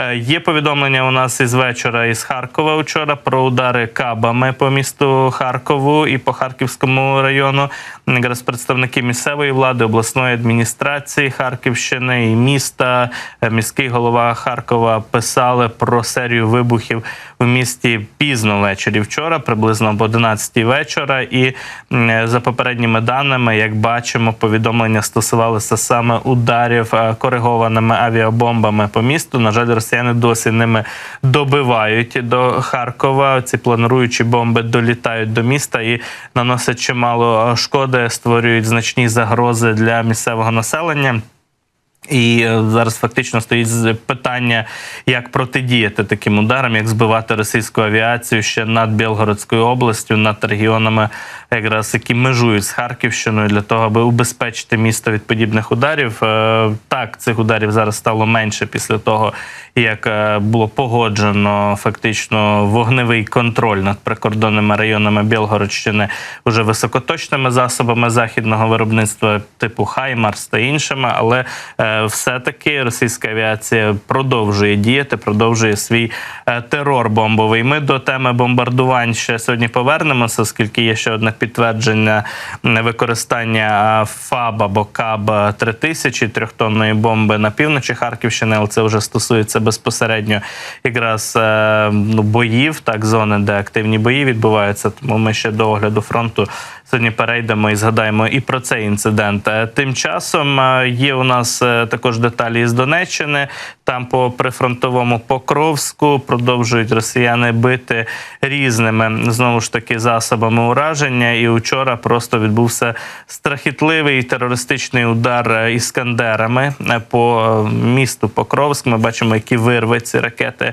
Е, Є повідомлення у нас із вечора із Харкова вчора про удари кабами по місту Харкову і по Харківському району. Якраз представники місцевої влади, обласної адміністрації Харківщини і міста, е, міський голова Харкова писали про серію вибухів у місті пізно ввечері вчора, приблизно об 11 вечора. І е, за попередніми даними, як бачимо, повідомлення стосувалися саме ударів коригованими авіабомбами по місту. На жаль, росіяни досі ними добивають до Харкова. Ці плануючі бомби долітають до міста і наносять чимало шкоди, створюють значні загрози для місцевого населення. І е, зараз фактично стоїть питання, як протидіяти таким ударам, як збивати російську авіацію ще над Білгородською областю, над регіонами, якраз які межують з Харківщиною, для того, аби убезпечити місто від подібних ударів. Е, Так, цих ударів зараз стало менше після того, як е, було погоджено фактично вогневий контроль над прикордонними районами Білгородщини уже високоточними засобами західного виробництва, типу Хаймарс та іншими, але все-таки російська авіація продовжує діяти, продовжує свій е, терор бомбовий. Ми до теми бомбардувань ще сьогодні повернемося, оскільки є ще одне підтвердження використання е, ФАБ або КАБ 3000 трьохтонної бомби на півночі Харківщини, але це вже стосується безпосередньо якраз е, ну, боїв, так зони, де активні бої відбуваються. Тому ми ще до огляду фронту сьогодні перейдемо і згадаємо і про цей інцидент. Тим часом є у нас також деталі із Донеччини. Там по прифронтовому Покровську продовжують росіяни бити різними знову ж таки засобами ураження. І вчора просто відбувся страхітливий терористичний удар іскандерами по місту Покровськ. Ми бачимо, які вирви ці ракети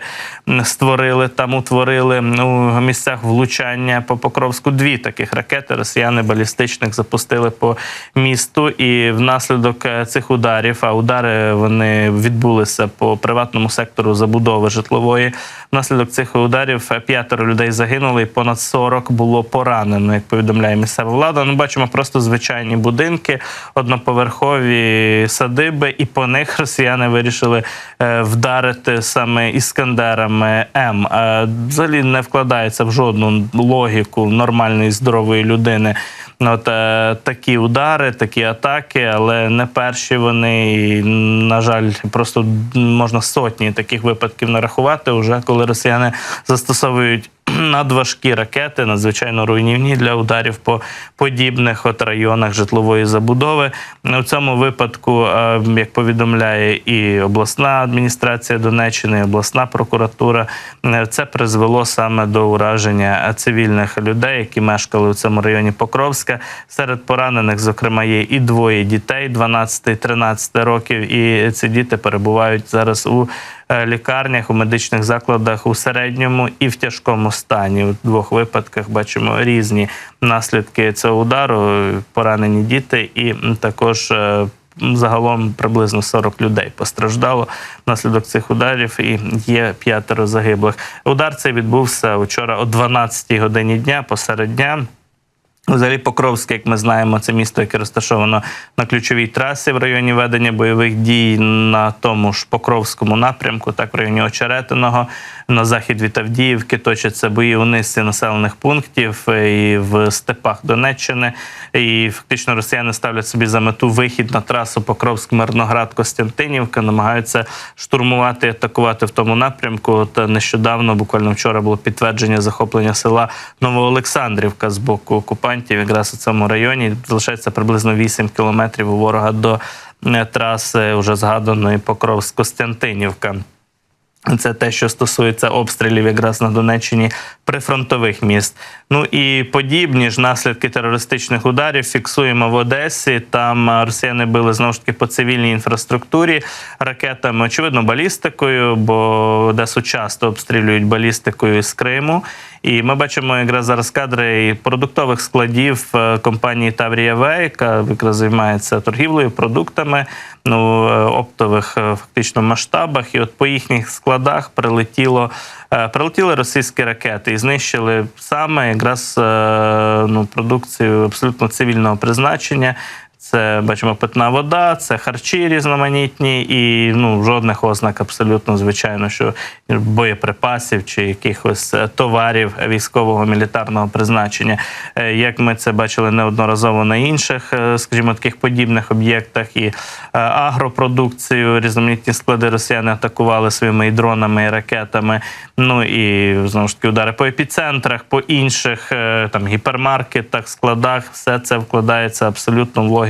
створили там, утворили у місцях влучання по Покровську. Дві таких ракети росіяни балістичних запустили по місту, і внаслідок цих ударів, а удари вони відбулися по приватному сектору забудови житлової. Внаслідок цих ударів е, п'ятеро людей загинули, і понад 40 було поранено, як повідомляє місцева влада. Ну, бачимо просто звичайні будинки, одноповерхові садиби, і по них росіяни вирішили е, вдарити саме іскандерами М. Е, Взагалі не вкладається в жодну логіку нормальної здорової людини. От такі удари, такі атаки, але не перші вони. І, на жаль, просто можна сотні таких випадків нарахувати, уже коли росіяни застосовують надважкі ракети, надзвичайно руйнівні для ударів по подібних от районах житлової забудови. У цьому випадку, е, як повідомляє і обласна адміністрація Донеччини, і обласна прокуратура, е, це призвело саме до ураження цивільних людей, які мешкали у цьому районі Покровська. Серед поранених, зокрема, є і двоє дітей 12 і 13 років. І ці діти перебувають зараз у лікарнях, у медичних закладах у середньому і в тяжкому стані. У двох випадках бачимо різні наслідки цього удару, поранені діти, і також. е, Загалом приблизно 40 людей постраждало внаслідок цих ударів, і є п'ятеро загиблих. Удар цей відбувся вчора о 12 годині дня посеред дня. Взагалі, Покровське, як ми знаємо, це місто, яке розташовано на ключовій трасі в районі ведення бойових дій на тому ж Покровському напрямку, так в районі Очеретиного, на захід від Авдіївки точаться бої у низці населених пунктів е, і в степах Донеччини. І фактично росіяни ставлять собі за мету вихід на трасу Покровськ, Мирноград, Костянтинівка, намагаються штурмувати, і атакувати в тому напрямку. От е, нещодавно, буквально вчора, було підтвердження захоплення села Новоолександрівка з боку окупантів, якраз у цьому районі. Залишається приблизно 8 кілометрів у ворога до е, траси вже згаданої Покровськ-Костянтинівка. Це те, що стосується обстрілів якраз на Донеччині прифронтових міст. Ну і подібні ж наслідки терористичних ударів фіксуємо в Одесі. Там е, росіяни били знову ж таки по цивільній інфраструктурі ракетами, очевидно, балістикою, бо Одесу часто обстрілюють балістикою з Криму. І ми бачимо якраз зараз кадри продуктових складів е, компанії Таврія яка якраз займається торгівлею продуктами ну, е, оптових е, фактично масштабах. І от по їхніх складах прилетіло. е, Прилетіли російські ракети і знищили саме якраз ну, продукцію абсолютно цивільного призначення. Це бачимо питна вода, це харчі різноманітні і ну жодних ознак абсолютно звичайно, що боєприпасів чи якихось е, товарів військового мілітарного призначення. Е, Як ми це бачили неодноразово на інших, е, скажімо, таких подібних об'єктах, і агропродукцію, різноманітні склади росіяни атакували своїми і дронами і ракетами. Ну і знову ж таки удари по епіцентрах, по інших там гіпермаркетах, складах, все це вкладається абсолютно в логіку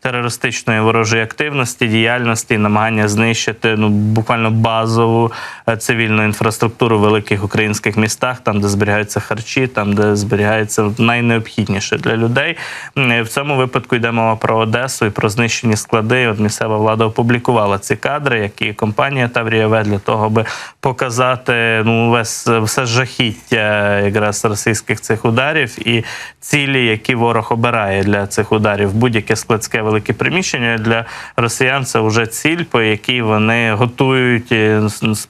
терористичної ворожої активності, діяльності, намагання знищити ну буквально базову е, цивільну інфраструктуру в великих українських містах, там де зберігаються харчі, там де зберігається найнеобхідніше для людей. Е, В цьому випадку йде мова про Одесу і про знищені склади. От місцева влада опублікувала ці кадри, які компанія Таврієве для того, аби показати ну весь все жахіття якраз російських цих ударів і цілі, які ворог обирає для цих ударів. Будь-яке складське велике приміщення для росіян це вже ціль, по якій вони готують, і с- с-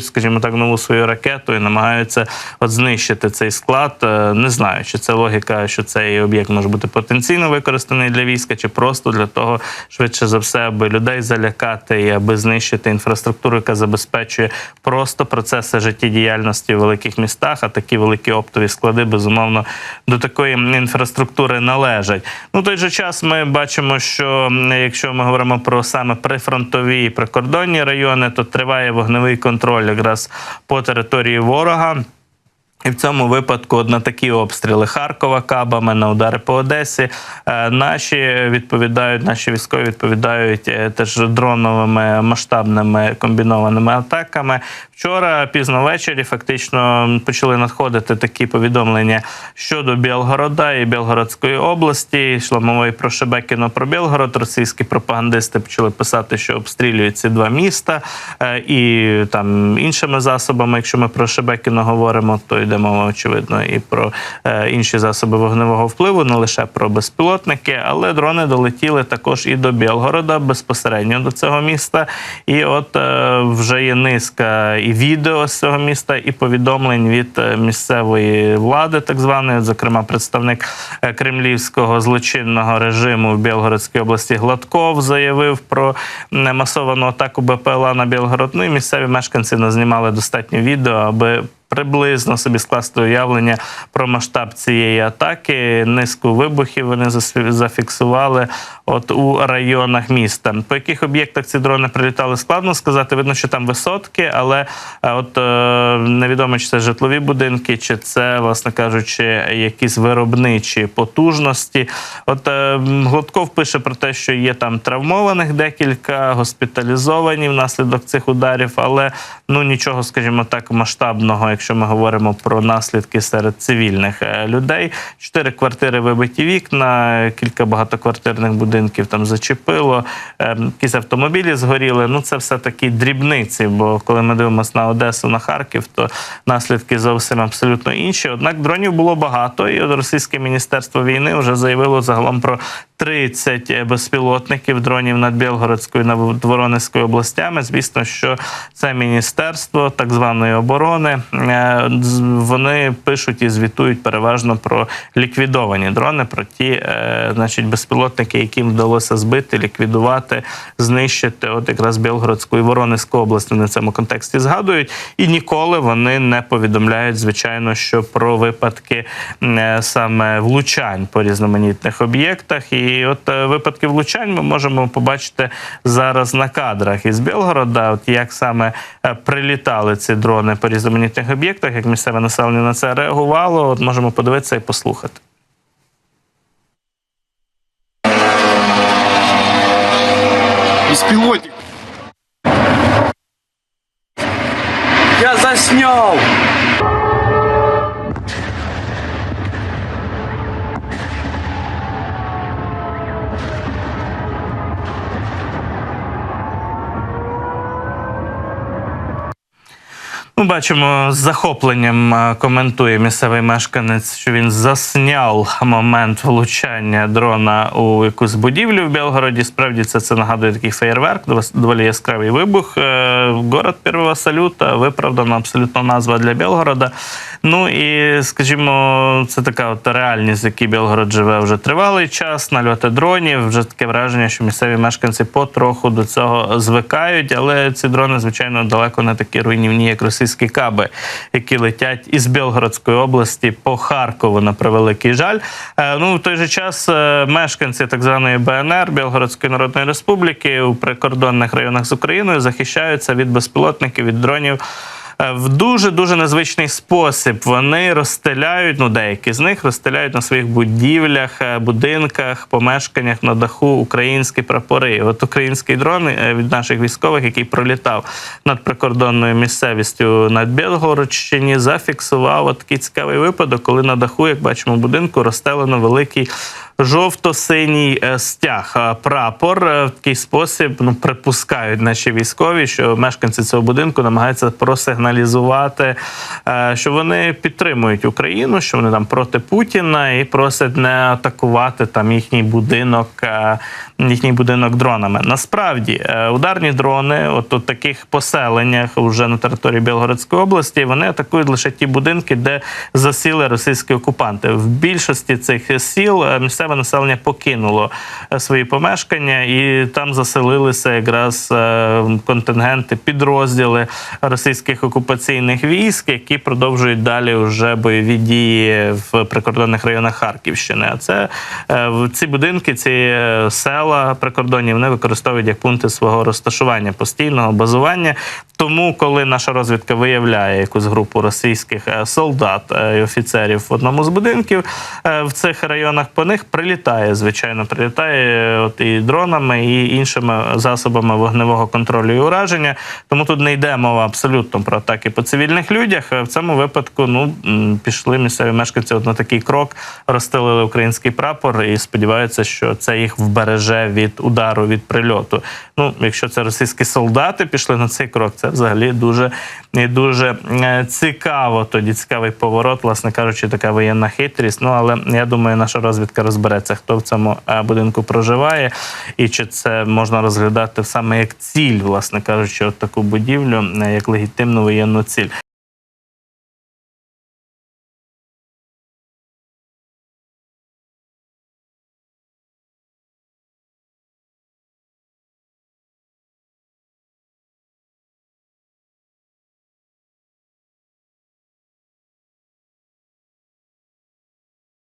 скажімо так, нову свою ракету і намагаються от знищити цей склад. Е, Не знаю, чи це логіка, що цей об'єкт може бути потенційно використаний для війська, чи просто для того, швидше за все, аби людей залякати і аби знищити інфраструктуру, яка забезпечує просто процеси життєдіяльності в великих містах. А такі великі оптові склади, безумовно, до такої інфраструктури належать. Ну, той же час ми бачимо, що якщо ми говоримо про саме прифронтові і прикордонні райони, то триває вогневий контроль якраз по території ворога. І в цьому випадку на такі обстріли Харкова кабами, на удари по Одесі. е, Наші відповідають, наші військові відповідають е, теж дроновими масштабними комбінованими атаками. Вчора пізно ввечері фактично почали надходити такі повідомлення щодо Білгорода і Білгородської області. Йшла мова і про Шебекіно, про Білгород. Російські пропагандисти почали писати, що обстрілюють ці два міста е, і там іншими засобами. Якщо ми про Шебекіно говоримо, то йде мова очевидно і про е, інші засоби вогневого впливу, не лише про безпілотники, але дрони долетіли також і до Білгорода безпосередньо до цього міста. І от е, вже є низка і відео з цього міста, і повідомлень від е, місцевої влади, так званої, зокрема, представник кремлівського злочинного режиму в Білгородській області Гладков заявив про масовану атаку БПЛА на Білгород. Ну і місцеві мешканці назнімали достатньо відео, аби приблизно собі скласти уявлення про масштаб цієї атаки. Низку вибухів вони зафіксували от у районах міста. По яких об'єктах ці дрони прилітали, складно сказати. Видно, що там висотки, але е, от е, невідомо, чи це житлові будинки, чи це, власне кажучи, якісь виробничі потужності. От е, Гладков пише про те, що є там травмованих декілька, госпіталізовані внаслідок цих ударів, але ну нічого, скажімо так, масштабного, якщо ми говоримо про наслідки серед цивільних е, людей. Чотири квартири вибиті вікна, кілька багатоквартирних будинків там зачепило, е, якісь автомобілі згоріли. Ну це все такі дрібниці. Бо коли ми дивимося на Одесу, на Харків, то наслідки зовсім абсолютно інші. Однак дронів було багато, і російське міністерство війни вже заявило загалом про 30 безпілотників дронів над Білгородською над Воронезькою областями. Звісно, що це міністерство так званої оборони. е, Вони пишуть і звітують переважно про ліквідовані дрони, про ті, е, значить, безпілотники, яким вдалося збити, ліквідувати, знищити. От якраз Білгородську і Воронезьку область вони в цьому контексті згадують, і ніколи вони не повідомляють, звичайно, що про випадки е, саме влучань по різноманітних об'єктах. І от е, випадки влучань ми можемо побачити зараз на кадрах із Білгорода, от як саме е, прилітали ці дрони по різноманітних об'єктах, як місцеве населення на це реагувало. От можемо подивитися і послухати. Беспилотник. Я заснял! Ну, бачимо, з захопленням коментує місцевий мешканець, що він засняв момент влучання дрона у якусь будівлю в Білгороді. Справді це, це нагадує такий феєрверк, доволі яскравий вибух. Е, Город Первого салюта виправдана абсолютно назва для Білгорода. Ну і скажімо, це така от реальність, в якій Білгород живе вже тривалий час. Нальоти дронів. Вже таке враження, що місцеві мешканці потроху до цього звикають, але ці дрони, звичайно, далеко не такі руйнівні, як російські каби, які летять із Білгородської області по Харкову на превеликий жаль. Е, Ну в той же час е, мешканці так званої БНР Білгородської Народної Республіки у прикордонних районах з Україною захищаються від безпілотників від дронів. Е, В дуже дуже незвичний спосіб вони розстеляють, ну деякі з них розстеляють на своїх будівлях, е, будинках, помешканнях на даху українські прапори. От український дрон е, від наших військових, який пролітав над прикордонною місцевістю над Білгородщині, зафіксував от такий цікавий випадок, коли на даху, як бачимо, будинку розстелено великий жовто-синій е, стяг. Прапор е, в такий спосіб ну припускають наші військові, що мешканці цього будинку намагаються просигналізувати, е, що вони підтримують Україну, що вони там проти Путіна і просять не атакувати там їхній будинок, е, їхній будинок дронами. Насправді е, ударні дрони, от у таких поселеннях вже на території Білгородської області, вони атакують лише ті будинки, де засіли російські окупанти. В більшості цих сіл е, місцеве населення покинуло е, свої помешкання, і там заселилися якраз е, контингенти, підрозділи російських окупаційних військ, які продовжують далі вже бойові дії в прикордонних районах Харківщини. А це е, ці будинки, ці села прикордонні, вони використовують як пункти свого розташування, постійного базування. Тому, коли наша розвідка виявляє якусь групу російських е, солдат е, і офіцерів в одному з будинків е, в цих районах, по них прилітає, звичайно, прилітає от і дронами, і іншими засобами вогневого контролю і ураження. Тому тут не йде мова абсолютно про атаки по цивільних людях. В цьому випадку ну пішли місцеві мешканці от на такий крок, розстелили український прапор і сподіваються, що це їх вбереже від удару від прильоту. Ну, якщо це російські солдати пішли на цей крок, це взагалі дуже і дуже е, цікаво. Тоді цікавий поворот, власне кажучи, така воєнна хитрість. Ну але я думаю, наша розвідка розбереться, хто в цьому е, будинку проживає, і чи це можна розглядати саме як ціль, власне кажучи, от таку будівлю, е, як легітимну воєнну ціль.